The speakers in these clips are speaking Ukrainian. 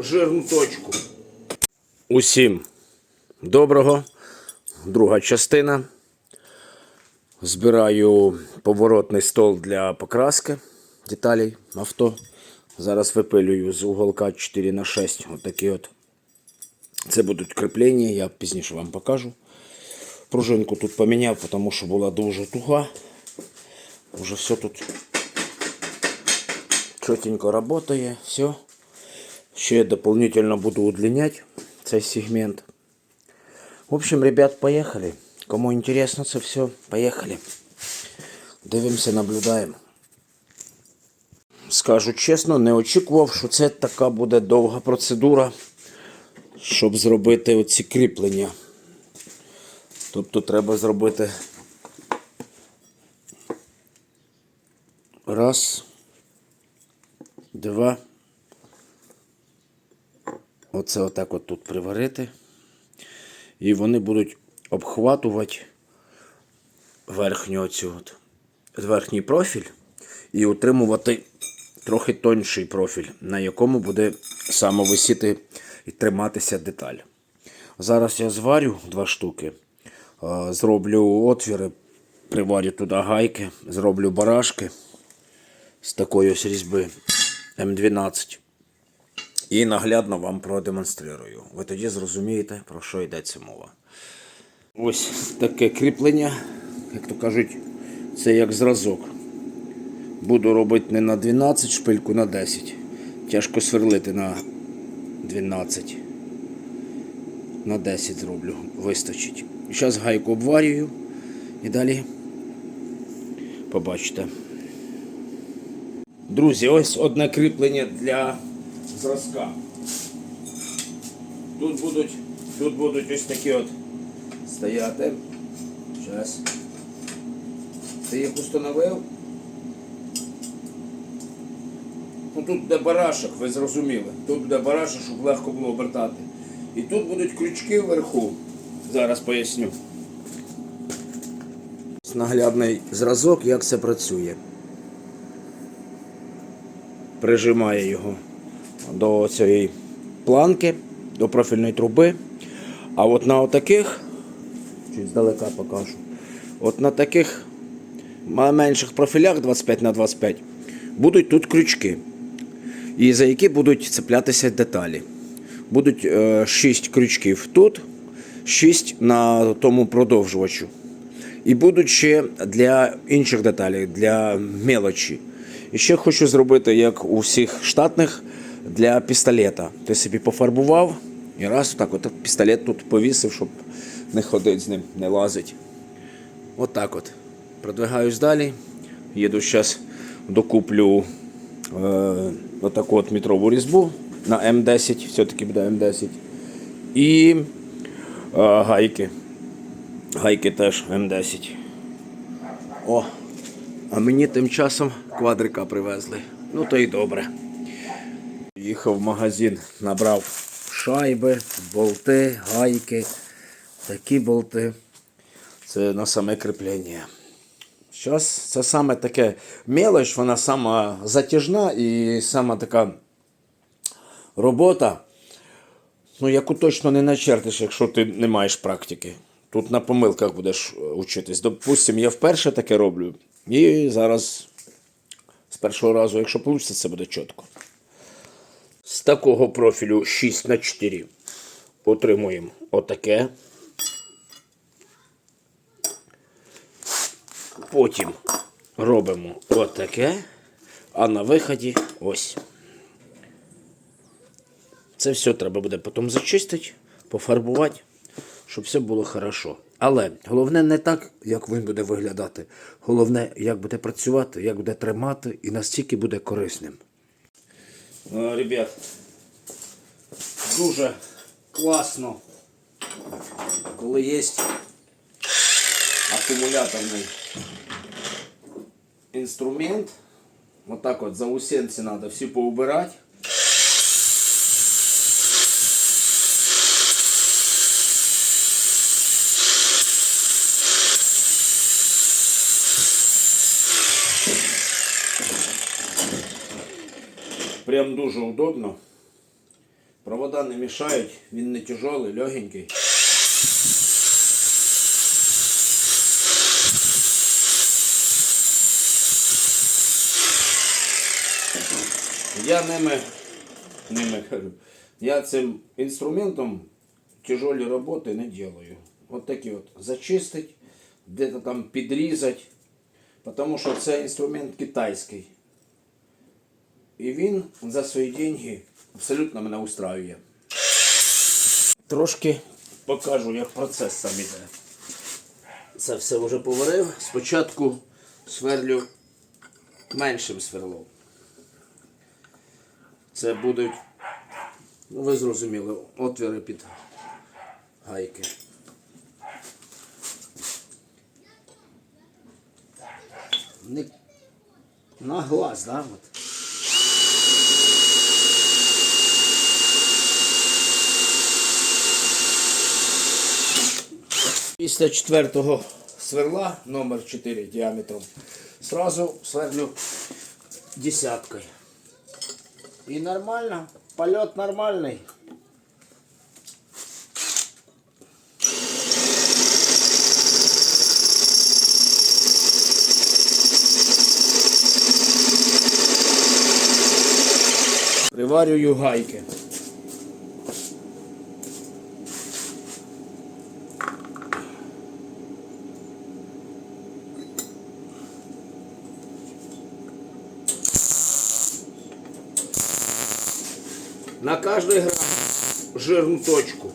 жирну точку. Усім доброго. Друга частина. Збираю поворотний стол для покраски деталей авто. Зараз випилюю з уголка 4 на 6 Отакі от. Це будуть кріплення, я пізніше вам покажу. Пружинку тут поміняв, тому що була дуже туга. Уже все тут чотенько работає, все. Ще дополнительно буду удлинять цей сегмент. В общем, ребят, поехали. Кому интересно це все, поехали. Дивимося, наблюдаємо. Скажу чесно, не очікував, що це така буде довга процедура, щоб зробити оці кріплення. Тобто треба зробити раз, два. Оце отак от тут приварити. І вони будуть обхватувати верхню оцю от, верхній профіль і утримувати трохи тонший профіль, на якому буде саме висіти і триматися деталь. Зараз я зварю два штуки, зроблю отвіри, приварю туди гайки, зроблю барашки з такої ось різьби М12. І наглядно вам продемонструю. Ви тоді зрозумієте, про що йдеться мова. Ось таке кріплення, як то кажуть, це як зразок. Буду робити не на 12 шпильку, на 10. Тяжко сверлити на 12. На 10 зроблю, вистачить. Зараз гайку обварюю і далі побачите. Друзі, ось одне кріплення для зразка. Тут будуть, тут будуть ось такі от стояти. Зараз. Ти їх установив? Ну тут де барашок, ви зрозуміли. Тут буде барашок, щоб легко було обертати. І тут будуть крючки вверху. Зараз поясню. Наглядний зразок, як це працює. Прижимає його до цієї планки, до профільної труби. А от на отаких, чуть здалека покажу, от на таких менших профілях 25 на 25 будуть тут крючки, і за які будуть цеплятися деталі. Будуть 6 крючків тут, 6 на тому продовжувачу. І будуть ще для інших деталей, для мелочі. І ще хочу зробити, як у всіх штатних, для пістолета. Ти собі пофарбував і раз так от пістолет тут повісив, щоб не ходити з ним, не лазить. От так от. Продвигаюсь далі. Їду зараз докуплю е, отаку от метрову різьбу на М10, все-таки буде М10. І е, гайки. Гайки теж М10. О, а мені тим часом квадрика привезли. Ну то й добре. Їхав в магазин, набрав шайби, болти, гайки, такі болти. Це на саме кріплення. Зараз це саме таке мелоч, вона сама затяжна і сама така робота, ну, яку точно не начертиш, якщо ти не маєш практики. Тут на помилках будеш е, учитись. Допустим, я вперше таке роблю. І зараз з першого разу, якщо вийде, це буде чітко. З такого профілю 6 на 4 отримуємо отаке. Потім робимо отаке, а на виході ось. Це все треба буде потім зачистити, пофарбувати, щоб все було хорошо. Але головне не так, як він буде виглядати. Головне, як буде працювати, як буде тримати і настільки буде корисним. Е, Ребят, дуже класно, коли є акумуляторний інструмент. Вот так вот заусенці надо всі поубирати. Прям дуже удобно. Провода не мішають, він не тяжелий, легенький. Я ними, ними кажу, я цим інструментом тяжелі роботи не делаю. От такі от зачистить, де-то там підрізати, тому що це інструмент китайський. І він за свої деньги абсолютно мене устраює. Трошки покажу, як процес сам іде. Це все вже поварив. Спочатку сверлю меншим сверлом. Це будуть, ну ви зрозуміли, отвіри під гайки. На глаз, да? Після четвертого сверла, номер 4 діаметром, сразу сверлю десяткою. І нормально, польот нормальний. Приварюю гайки. На каждой грамме жирную точку.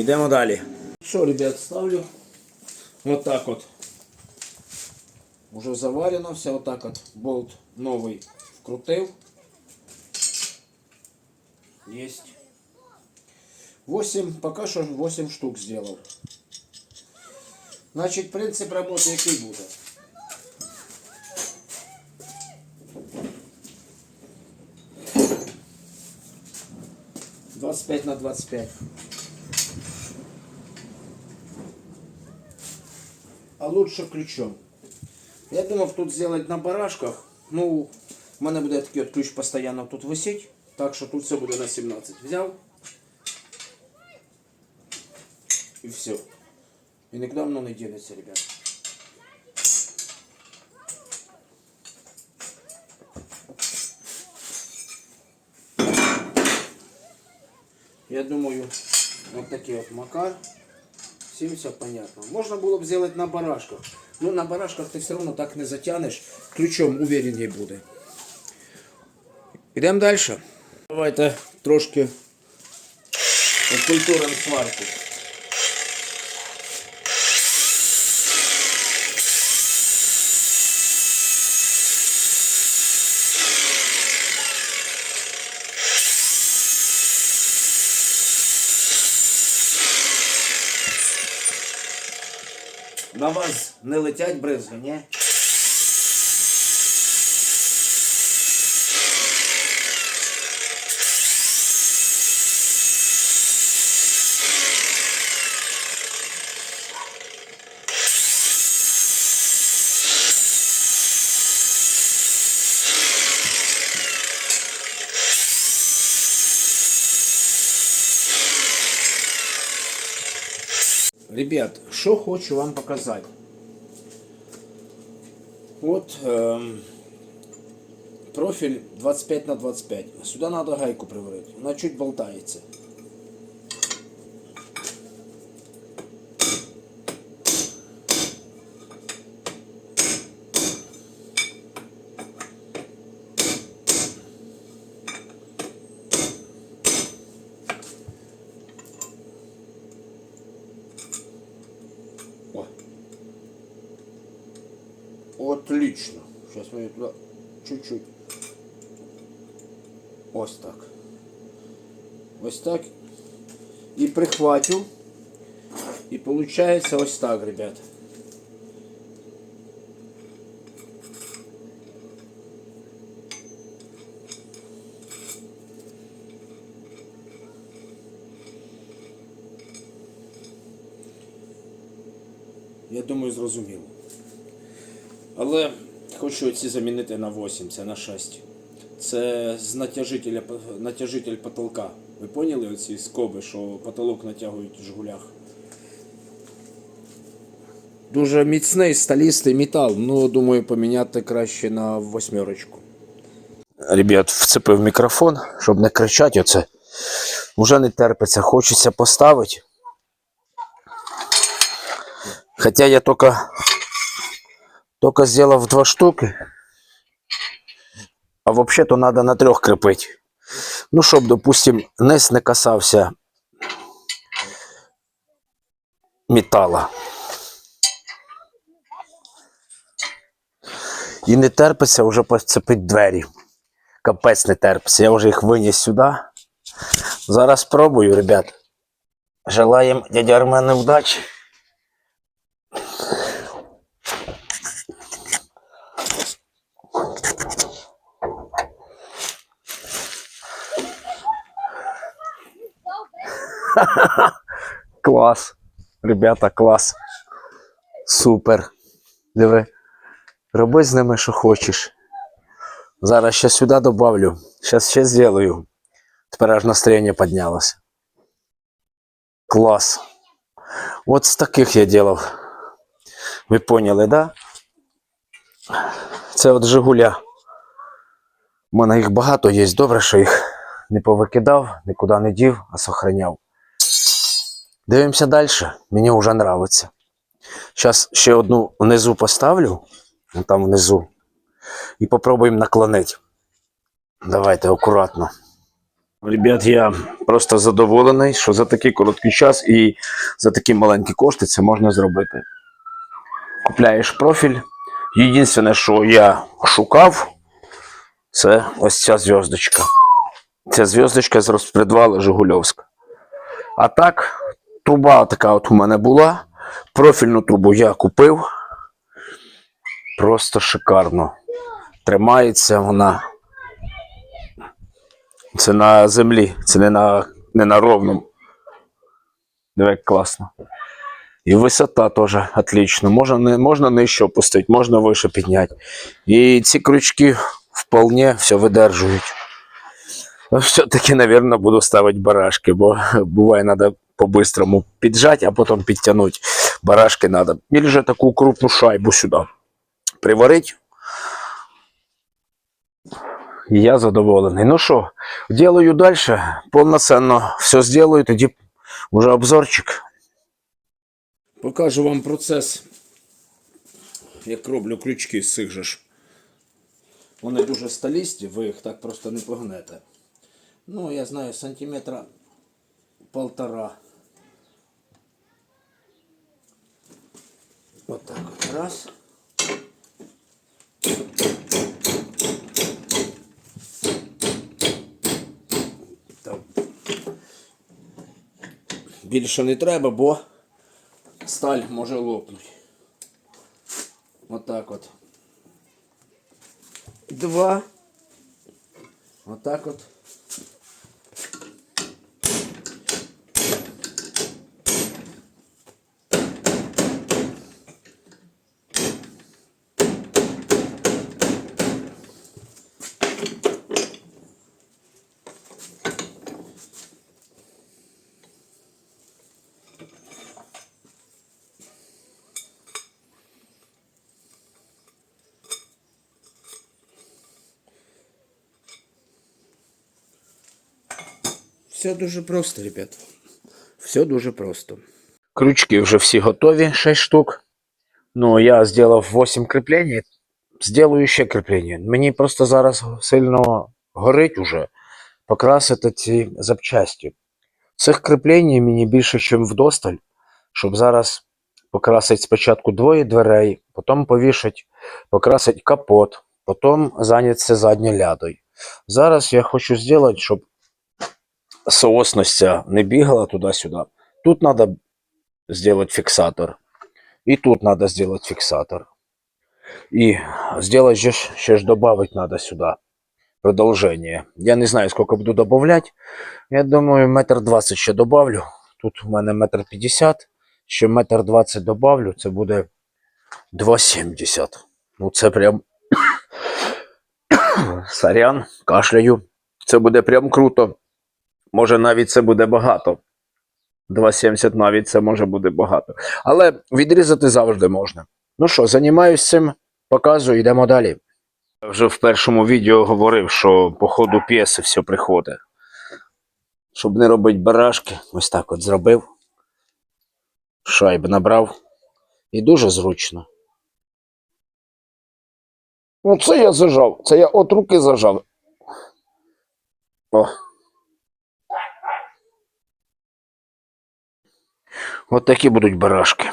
Йдемо далі. Що, ребят, ставлю. Вот так от. Уже заварено все, вот так от. Болт новий вкрутив. Есть. 8, пока що 8 штук сделал. Значить, принцип роботи який буде? Двадцать пять на двадцать пять. а лучше ключом. Я думав тут сделать на барашках. Ну, в мене буде такий от ключ постійно тут висить. Так що тут все буде на 17. Взяв. І все. І нікуди воно не дінеться, ребят. Я думаю, вот такий от макар. Всем все понятно. Можно было бы сделать на барашках. Но на барашках ты все равно так не затянешь. Ключом увереннее буде. Йдемо далі. Давайте трошки культурам сварки. Вас не летять бризги, ні? Ребят, що хочу вам показати. От ем, профіль 25 на 25. Сюди треба гайку приварити. Вона чуть болтається. Отлично. Сейчас мы ее туда чуть-чуть. Ось так. Ось так. І прихватю. І получается ось так, ребят. Я думаю, зрозуміло. Хочу ці замінити на 8, це на 6. Це з натяжителя, натяжитель потолка. Ви поняли оці скоби, що потолок натягують в Жигулях? Дуже міцний сталістий метал. Ну, думаю, поміняти краще на восьмерочку. Ребят, вцепив мікрофон, щоб не кричати оце. Уже не терпиться, хочеться поставити. Хотя я только, только сделал два штуки. А вообще-то надо на трех крепить. Ну, щоб, допустим, низ не касався металла. І не терпиться вже поцепити двері. Капець не терпиться. Я вже їх виніс сюди. Зараз спробую, ребят. Желаємо дядя Армену удачі. Клас. Ребята, клас. Супер. Диви. Роби з ними, що хочеш. Зараз ще сюди добавлю. Зараз ще зроблю. Тепер аж настроєння піднялося. Клас. От з таких я делав. Ви поняли, да? Це от Жигуля. У мене їх багато є. Добре, що їх не повикидав, нікуди не дів, а сохраняв. Дивимося далі. Мені вже подобається. Зараз ще одну внизу поставлю. Там внизу. І попробуємо наклонити. Давайте акуратно. Ребят, я просто задоволений, що за такий короткий час і за такі маленькі кошти це можна зробити. Купляєш профіль. Єдине, що я шукав, це ось ця зв'язочка. Ця зв'язочка з розпредвала Жигульовська. А так, труба така от у мене була. Профільну трубу я купив. Просто шикарно. Тримається вона. Це на землі, це не на, не на ровному. Диви, класно. І висота теж отлично. Можна, можна нижче опустити, можна вище підняти. І ці крючки вполне все видержують. Все-таки, наверное, буду ставити барашки, бо буває, треба по-бистрому піджати, а потім підтягнути. Барашки треба. Или же таку крупну шайбу сюди приварити. І я задоволений. Ну що, делаю далі, повноцінно все зроблю, тоді вже обзорчик. Покажу вам процес, як роблю крючки з цих же ж. Вони дуже сталісті, ви їх так просто не погнете. Ну, я знаю, сантиметра полтора. Вот так вот. Раз. Так. Більше не треба, бо сталь може лопнути. Отак от. Два. Отак от. Все дуже просто, ребят. Все дуже просто. Крючки вже всі готові, 6 штук. Ну, я зробив 8 кріплень. Сделаю ще кріплення. Мені просто зараз сильно горить уже покрасити ці запчасті. Цих кріплень мені більше, ніж вдосталь, щоб зараз покрасити спочатку двоє дверей, потім повішати покрасити капот, потім зайнятися задньою лядою. Зараз я хочу зробити, щоб соосність не бігала туди-сюди. Тут треба зробити фіксатор. І тут треба зробити фіксатор. І зробити же, ж- ще ж добавити треба сюди продовження. Я не знаю, скільки буду додавати. Я думаю, метр двадцять ще добавлю. Тут у мене метр п'ятдесят. Ще метр двадцять добавлю, це буде 2,70. Ну це прям. Сорян, кашляю. Це буде прям круто. Може навіть це буде багато. 2,70 навіть це може бути багато. Але відрізати завжди можна. Ну що, займаюсь цим, показую, йдемо далі. Я вже в першому відео говорив, що по ходу п'єси все приходить. Щоб не робити барашки, ось так от зробив. Шайб набрав. І дуже зручно. Ну, це я зажав. Це я от руки зажав. О. От такі будуть барашки.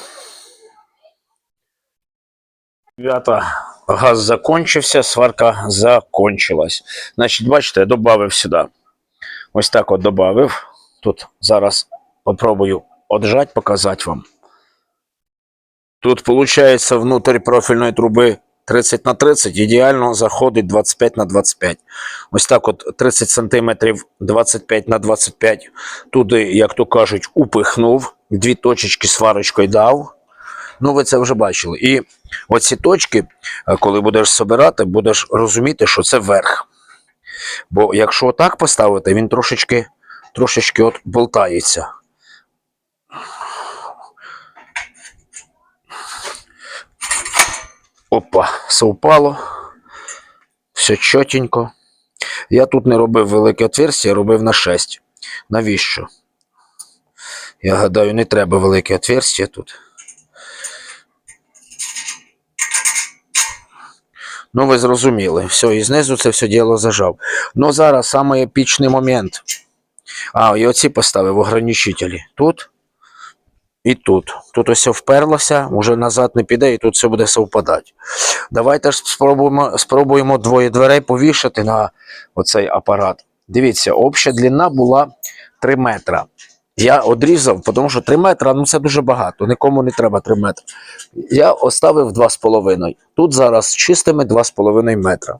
Ребята, газ закончився, сварка закончилась. Значить, бачите, я додав сюди. Ось так от додав. Тут зараз попробую отжать, показати вам. Тут виходить внутрь профільної труби 30 на 30, ідеально заходить 25 на 25. Ось так от 30 см 25 на 25. Туди, як то кажуть, упихнув, дві точечки сварочкою дав. Ну, ви це вже бачили. І оці точки, е, коли будеш собирати, будеш розуміти, що це верх. Бо якщо отак поставити, він трошечки, трошечки от болтається. Опа, совпало. Все чотенько. Я тут не робив велике отверстие, робив на 6. Навіщо? Я гадаю, не треба велике отверстие тут. Ну, ви зрозуміли. Все, і знизу це все діло зажав. Ну, зараз самий епічний момент. А, і оці поставив ограничителі. Тут і тут. Тут ось вперлося, вже назад не піде, і тут все буде совпадати. Давайте ж спробуємо, спробуємо двоє дверей повішати на оцей апарат. Дивіться, обща длина була 3 метра. Я одрізав, тому що 3 метра ну це дуже багато. Нікому не треба 3 метри. Я оставив 2,5. Тут зараз чистими 2,5 метра.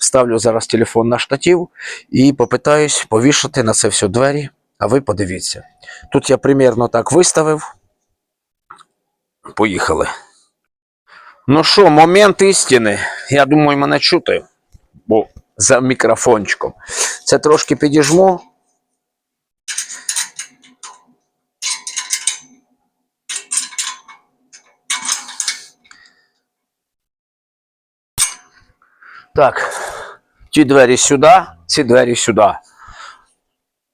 Ставлю зараз телефон на штатив і попитаюсь повішати на це все двері. А ви подивіться. Тут я примірно так виставив. Поїхали. Ну що, момент істини. Я думаю, мене чути. Бо за мікрофончиком. Це трошки підіжму. Так. Ті двері сюди, ці двері сюди.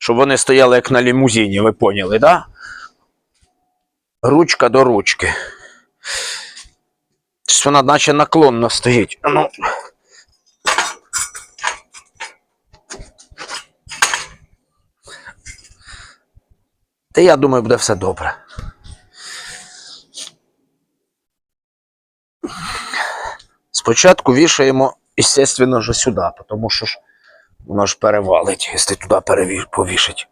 Щоб вони стояли як на лімузині, ви поняли, да? Ручка до ручки. Щось Вона наче наклонно стоїть. Ну. Та я думаю, буде все добре. Спочатку вішаємо, естественно, вже сюди, тому що ж воно ж перевалить, якщо туди переві... повішать.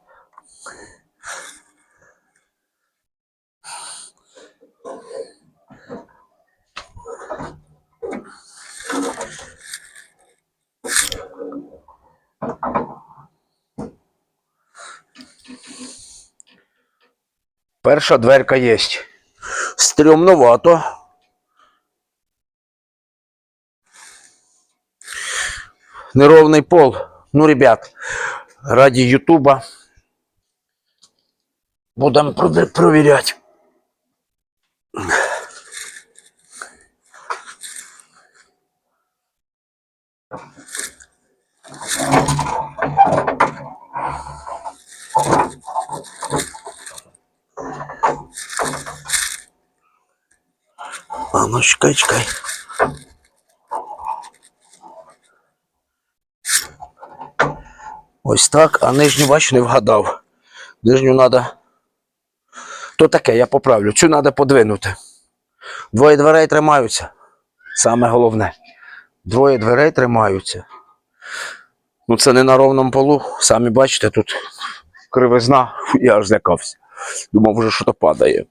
Перша дверка є. Стрьомновато. Неровний пол. Ну, ребят, ради Ютуба будемо провіряти. А ну чекай, чекай. Ось так, а нижню бач не вгадав. Нижню треба. То таке, я поправлю. Цю треба подвинути. Двоє дверей тримаються. Саме головне. Двоє дверей тримаються. Ну, це не на ровному полу. Самі бачите, тут кривизна. Я аж злякався. Думав, вже що то падає.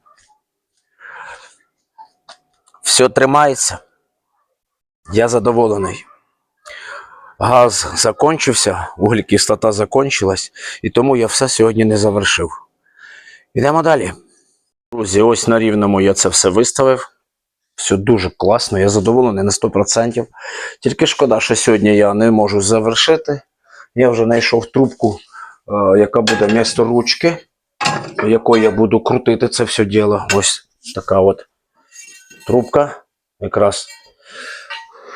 Все тримається. Я задоволений. Газ закончився, вуглекислота закончилась, і тому я все сьогодні не завершив. Йдемо далі. Друзі, ось на рівному я це все виставив. Все дуже класно, я задоволений на 100%. Тільки шкода, що сьогодні я не можу завершити. Я вже знайшов трубку, е, яка буде вмісто ручки, якою я буду крутити це все діло. Ось така от трубка. Якраз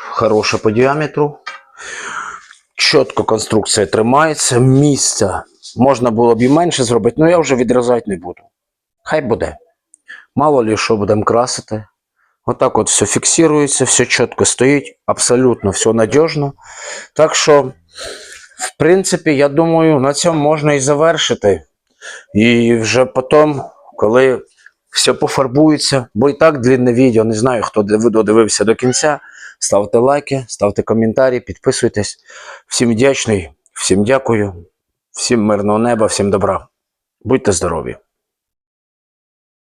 хороша по діаметру. Чітко конструкція тримається. Місця можна було б і менше зробити, але я вже відрізати не буду. Хай буде. Мало ли що будемо красити. Отак от все фіксується, все чітко стоїть, абсолютно все надіжно. Так що, в принципі, я думаю, на цьому можна і завершити. І вже потім, коли все пофарбується, бо і так длинне відео, не знаю, хто див- додивився до кінця. Ставте лайки, ставте коментарі, підписуйтесь. Всім вдячний, всім дякую, всім мирного неба, всім добра. Будьте здорові!